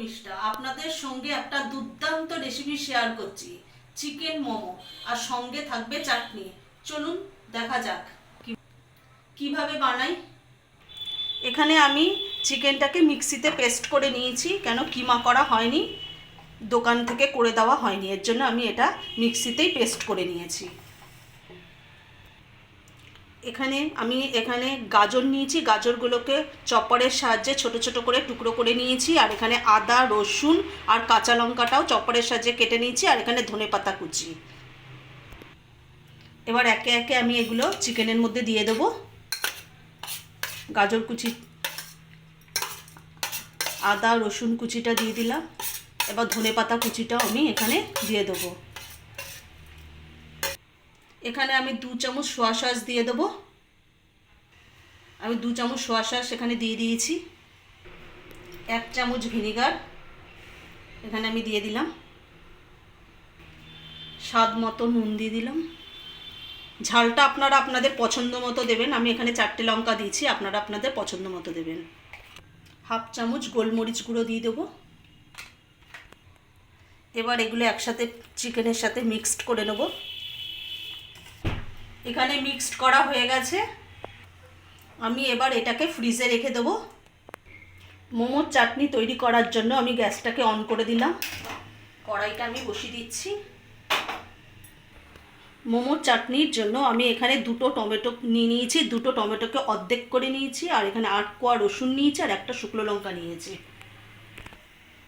মিষ্টা আপনাদের সঙ্গে একটা দুর্দান্ত রেসিপি শেয়ার করছি। চিকেন মোমো। আর সঙ্গে থাকবে চাটনি। চলুন, দেখা যাক কীভাবে বানাই। এখানে আমি চিকেনটাকে মিক্সিতে পেস্ট করে নিয়েছি। কেন কিমা করা হয়নি। দোকান থেকে করে দেওয়া হয়নি। এর জন্য আমি এটা মিক্সিতেই পেস্ট করে নিয়েছি। এখানে আমি এখানে গাজর নিয়েছি, গাজরগুলোকে চপারের সাহায্যে ছোট ছোট করে টুকরো করে নিয়েছি, আর এখানে আদা, রসুন আর কাঁচা লঙ্কাটাও চপারের সাহায্যে কেটে নিয়েছি, আর এখানে ধনে পাতা কুচি। এবার একে একে আমি এগুলো চিকেনের মধ্যে দিয়ে দেবো। গাজর কুচি, আদা, রসুন কুচিটা দিয়ে দিলাম। এবার ধনে পাতা কুচিটাও আমি এখানে দিয়ে দেবো। এখানে আমি দু চামচ সোয়া সস দিয়ে দেবো। আমি দু চামচ সোয়া সস এখানে দিয়ে দিয়েছি। এক চামচ ভিনিগার এখানে আমি দিয়ে দিলাম। স্বাদ মতো নুন দিয়ে দিলাম। ঝালটা আপনারা আপনাদের পছন্দ মতো দেবেন। আমি এখানে চারটে লঙ্কা দিয়েছি, আপনারা আপনাদের পছন্দ মতো দেবেন। হাফ চামচ গোলমরিচ গুঁড়ো দিয়ে দেবো। এবার এগুলো একসাথে চিকেনের সাথে মিক্সড করে নেব। এখানে মিক্সড করা হয়ে গেছে। আমি এবার এটাকে ফ্রিজে রেখে দেবো। মোমোর চাটনি তৈরি করার জন্য আমি গ্যাসটাকে অন করে দিলাম। কড়াইটা আমি বসিয়ে দিচ্ছি। মোমোর চাটনির জন্য আমি এখানে দুটো টমেটো নিয়ে নিয়েছি, দুটো টমেটোকে অর্ধেক করে নিয়েছি, আর এখানে আট কোয়া রসুন নিয়েছি, আর একটা শুকনো লঙ্কা নিয়েছি।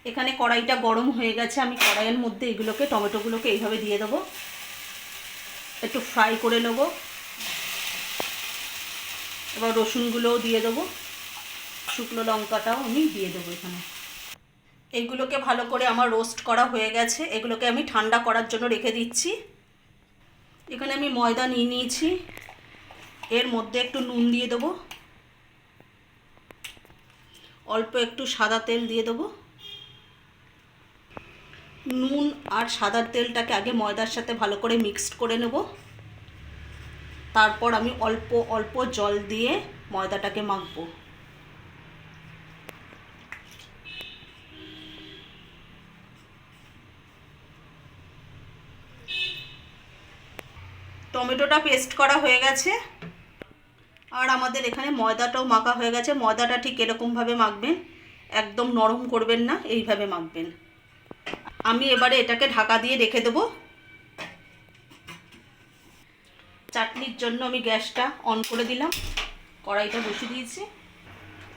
এখানে কড়াইটা গরম হয়ে গেছে, আমি কড়াইয়ের মধ্যে এগুলোকে, টমেটোগুলোকে এইভাবে দিয়ে দেবো। একটু ফ্রাই করে নেব। এবার রসুনগুলোও দিয়ে দেবো। শুকনো লঙ্কাটাও আমি দিয়ে দেবো এখানে। এইগুলোকে ভালো করে আমার রোস্ট করা হয়ে গেছে। এগুলোকে আমি ঠান্ডা করার জন্য রেখে দিচ্ছি। এখানে আমি ময়দা নিয়ে নিয়েছি। এর মধ্যে একটু নুন দিয়ে দেবো। অল্প একটু সাদা তেল দিয়ে দেবো। নুন আর সাদার তেলটাকে আগে ময়দার সাথে ভালো করে মিক্সড করে নেব। তারপর আমি অল্প অল্প জল দিয়ে ময়দাটাকে মাখবো। টমেটোটা পেস্ট করা হয়ে গেছে। আর আমাদের এখানে ময়দাটাও মাখা হয়ে গেছে। ময়দাটা ঠিক এরকমভাবে মাখবেন, একদম নরম করবেন না, এইভাবে মাখবেন। আমি এবারে এটাকে ঢাকা দিয়ে রেখে দেবো। চাটনির জন্য আমি গ্যাসটা অন করে দিলাম। কড়াইটা বসিয়ে দিয়েছি।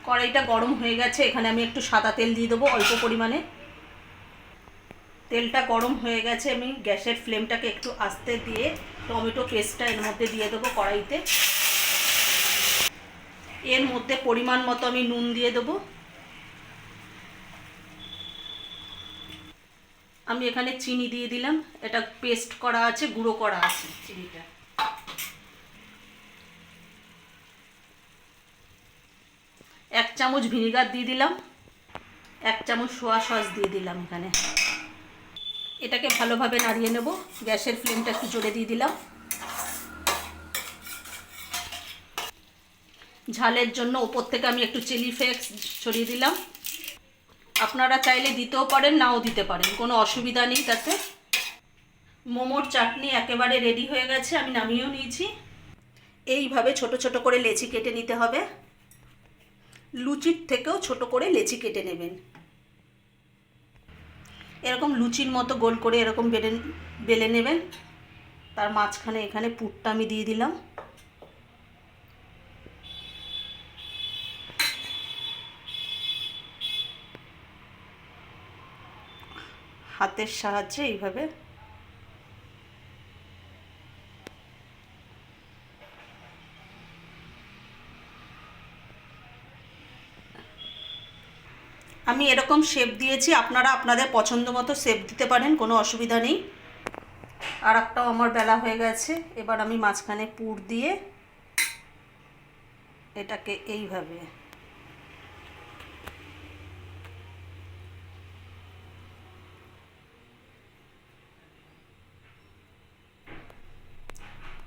কড়াইটা গরম হয়ে গেছে, এখানে আমি একটু সাদা তেল দিয়ে দেবো অল্প পরিমাণে। তেলটা গরম হয়ে গেছে, আমি গ্যাসের ফ্লেমটাকে একটু আস্তে দিয়ে টমেটো পেস্টটা এর মধ্যে দিয়ে দেবো কড়াইতে। এর মধ্যে পরিমাণ মতো আমি নুন দিয়ে দেবো। আমি এখানে চিনি দিয়ে দিলাম, এটা পেস্ট করা আছে, গুঁড়ো করা আছে চিনিটা। চামচ ভিনিগার দিয়ে দিলাম। এক চামচ সোয়া সস দিয়ে দিলাম এখানে। এটাকে ভালোভাবে নাড়িয়ে নেব। গ্যাসের ফ্লেমটা একটু জোরে দিয়ে দিলাম। ঝালের জন্য ওপর থেকে আমি একটু চিলি ফ্লেক্স ছড়িয়ে দিলাম। আপনারা চাইলে দিতেও পারেন, নাও দিতে পারেন, কোনো অসুবিধা নেই তাতে। মোমোর চাটনি একেবারে রেডি হয়ে গেছে, আমি নামিয়েও নিয়েছি। এইভাবে ছোট ছোট করে লেচি কেটে নিতে হবে। লুচির থেকেও ছোট করে লেচি কেটে নেবেন। এরকম লুচির মতো গোল করে এরকম বেলে বেলে নেবেন। তার মাঝখানে এখানে পুরটা আমি দিয়ে দিলাম। হাতের সাহায্যে এইভাবে আমি এরকম শেপ দিয়েছি, আপনারা আপনাদের পছন্দ মতো শেপ দিতে পারেন, কোনো অসুবিধা নেই। আর একটাও আমার বেলা হয়ে গেছে, এবার আমি মাঝখানে পুর দিয়ে এটাকে এইভাবে।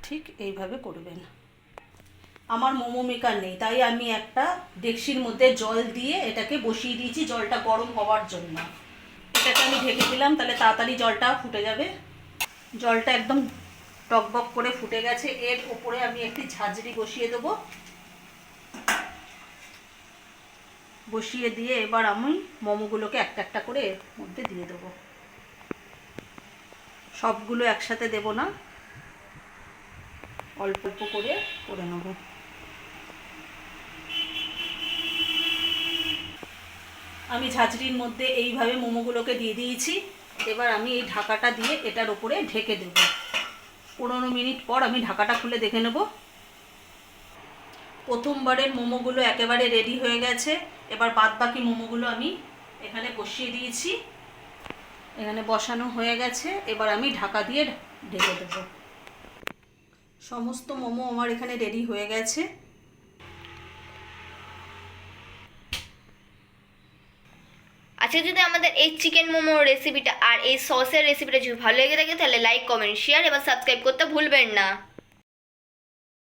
ঠিক এইভাবে করবেন। আমার মোমো মেকার নেই, তাই আমি একটা ডেক্সির মধ্যে জল দিয়ে এটাকে বসিয়ে দিয়েছি, জলটা গরম হওয়ার জন্য। এটাকে আমি ঢেকে দিলাম, তাহলে তাড়াতাড়ি জলটা ফুটে যাবে। জলটা একদম টকবক করে ফুটে গেছে, এর উপরে আমি একটি ঝাঁঝরি বসিয়ে দেবো। বসিয়ে দিয়ে এবার আমি মোমোগুলোকে একটা একটা করে এর মধ্যে দিয়ে দেবো। সবগুলো একসাথে দেব না, অল্প অল্প করে করে নেব। আমি ঝাঁঝরির মধ্যে এইভাবে মোমোগুলোকে দিয়ে দিয়েছি। এবার আমি এই ঢাকাটা দিয়ে এটার উপরে ঢেকে দেব। পনেরো মিনিট পর আমি ঢাকাটা খুলে দেখে নেব। প্রথমবারের মোমোগুলো একেবারে রেডি হয়ে গেছে। এবার বাদ বাকি মোমোগুলো আমি এখানে বসিয়ে দিয়েছি। এখানে বসানো হয়ে গেছে। এবার আমি ঢাকা দিয়ে ঢেকে দেব। সমস্ত মোমো আমার এখানে রেডি হয়ে গেছে। আজকে যদি আমাদের এই চিকেন মোমো রেসিপিটা আর এই সসের রেসিপিটা যদি ভালো লেগে থাকে, তাহলে লাইক কমেন্ট শেয়ার এবং সাবস্ক্রাইব করতে ভুলবেন না।